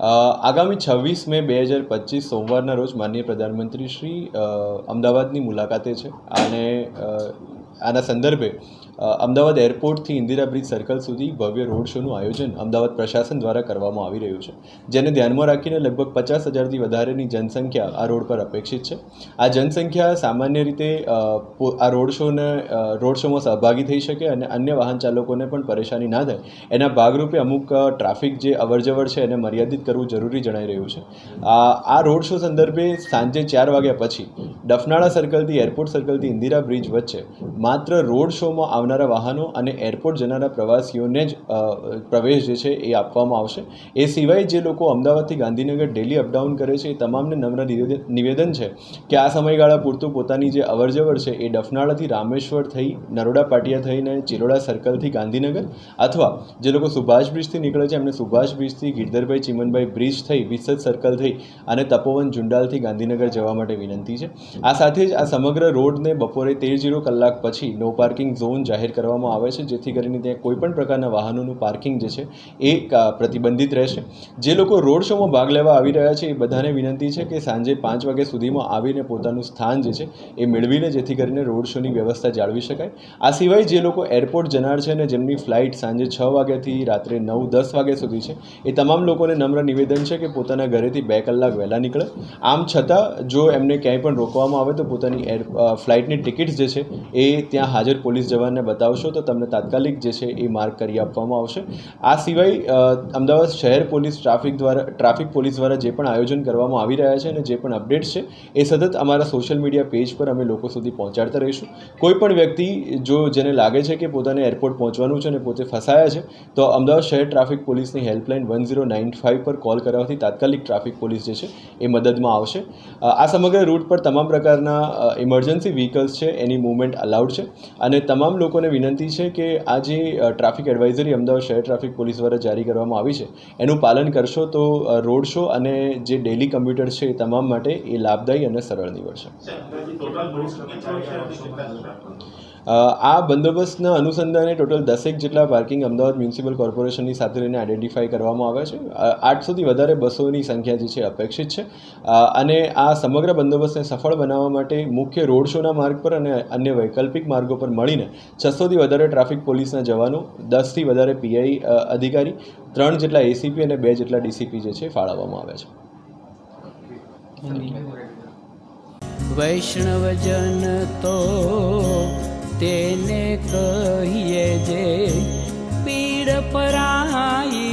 આગામી છવ્વીસ મે બે હજાર પચીસ સોમવારના રોજ માનનીય પ્રધાનમંત્રી શ્રી અમદાવાદની મુલાકાતે છે. અને આના સંદર્ભે અમદાવાદ એરપોર્ટથી ઇન્દિરા બ્રિજ સર્કલ સુધી ભવ્ય રોડ શોનું આયોજન અમદાવાદ પ્રશાસન દ્વારા કરવામાં આવી રહ્યું છે, જેને ધ્યાનમાં રાખીને લગભગ પચાસ હજારથી વધારેની જનસંખ્યા આ રોડ પર અપેક્ષિત છે. આ જનસંખ્યા સામાન્ય રીતે આ રોડ શોને રોડ શોમાં સહભાગી થઈ શકે અને અન્ય વાહન ચાલકોને પણ પરેશાની ના થાય. એના ભાગરૂપે અમુક ટ્રાફિક જે અવરજવર છે એને મર્યાદિત કરવું જરૂરી જણાઈ રહ્યું છે. આ રોડ શો સંદર્ભે સાંજે ચાર વાગ્યા પછી ડફનાળા સર્કલથી, એરપોર્ટ સર્કલથી ઇન્દિરા બ્રિજ વચ્ચે માત્ર રોડ શોમાં આવનારા વાહનો અને એરપોર્ટ જનારા પ્રવાસીઓને જ પ્રવેશ જે છે એ આપવામાં આવશે. એ સિવાય જે લોકો અમદાવાદથી ગાંધીનગર ડેલી અપડાઉન કરે છે એ તમામને નમ્ર નિવેદન છે કે આ સમયગાળા પૂરતું પોતાની જે અવરજવર છે એ ડફનાળાથી રામેશ્વર થઈ, નરોડા પાટિયા થઈને ચિલોડા સર્કલથી ગાંધીનગર અથવા જે લોકો સુભાષ બ્રિજથી નીકળે છે એમને સુભાષ બ્રિજથી ગિરધરભાઈ ચિમનભાઈ બ્રિજ થઈ, વિસદ સર્કલ થઈ અને તપોવન જુંડાલથી ગાંધીનગર જવા માટે વિનંતી છે. આ સાથે જ આ સમગ્ર રોડને બપોરે તેર જીરો કલાક પછી નો પાર્કિંગ ઝોન જાહેર કરવામાં આવે છે, જેથી કરીને ત્યાં કોઈ પણ પ્રકારના વાહનોનું પાર્કિંગ જે છે, એ પ્રતિબંધિત રહેશે. જે લોકો રોડ શોમાં ભાગ લેવા આવી રહ્યા છે, એ બધાને વિનંતી છે કે સાંજે પાંચ વાગ્યા સુધીમાં આવીને પોતાનું સ્થાન જે છે, એ મેળવીને જેથી કરીને રોડ શોની વ્યવસ્થા જાળવી શકાય. આ સિવાય જે લોકો એરપોર્ટ જનાર છે અને જેમની ફ્લાઇટ સાંજે છ વાગ્યાથી રાત્રે નવ દસ વાગ્યા સુધી છે, એ તમામ લોકોને નમ્ર નિવેદન છે કે પોતાના ઘરેથી બે કલાક વહેલા નીકળે. આમ છતાં જો એમને ક્યાંય પણ રોકવામાં આવે તો પોતાની એર ફ્લાઇટની ટિકિટ્સ જે છે, એ ત્યાં હાજર પોલીસ જવાનને બતાવશો તો તમને તાત્કાલિક જે છે એ માર્ક કરી આપવામાં આવશે. આ સિવાય અમદાવાદ શહેર પોલીસ ટ્રાફિક દ્વારા, ટ્રાફિક પોલીસ દ્વારા જે પણ આયોજન કરવામાં આવી રહ્યા છે અને જે પણ અપડેટ્સ છે, એ સતત અમારા સોશિયલ મીડિયા પેજ પર અમે લોકો સુધી પહોંચાડતા રહીશું. કોઈ પણ વ્યક્તિ જો જેને લાગે છે કે પોતાને એરપોર્ટ પહોંચવાનું છે અને પોતે ફસાયા છે, તો અમદાવાદ શહેર ટ્રાફિક પોલીસની helpline one zero nine five પર કોલ કરવાથી તાત્કાલિક ટ્રાફિક પોલીસ જે છે, એ મદદમાં આવશે. આ સમગ્ર રૂટ પર તમામ પ્રકારના ઇમરજન્સી વ્હીકલ્સ છે, એની મૂવમેન્ટ અલાઉડ છે. અને તમામ લોકોને વિનંતી છે કે આ જે ટ્રાફિક એડવાઇઝરી અમદાવાદ શહેર ટ્રાફિક પોલીસ દ્વારા જારી કરવામાં આવી છે એનું પાલન કરશો તો રોડ શો અને જે ડેલી કમ્પ્યુટર છે એ તમામ માટે એ લાભદાયી અને સરળ નીવડશે આ બંદોબસ્તના અનુસંધાને ટોટલ દસેક જેટલા પાર્કિંગ અમદાવાદ મ્યુનિસિપલ કોર્પોરેશનની સાથે લઈને આઈડેન્ટિફાઈ કરવામાં આવ્યા છે. આઠસોથી વધારે બસોની સંખ્યા જે છે અપેક્ષિત છે. અને આ સમગ્ર બંદોબસ્તને સફળ બનાવવા માટે મુખ્ય રોડ શોના માર્ગ પર અને અન્ય વૈકલ્પિક માર્ગો પર મળીને છસોથી વધારે ટ્રાફિક પોલીસના જવાનો, દસથી વધારે પીઆઈ અધિકારી, ત્રણ જેટલા એસીપી અને બે જેટલા ડીસીપી જે છે ફાળવવામાં આવ્યા છે. વૈષ્ણવજન તો તેને કહીએ જે પીડ પરાઈ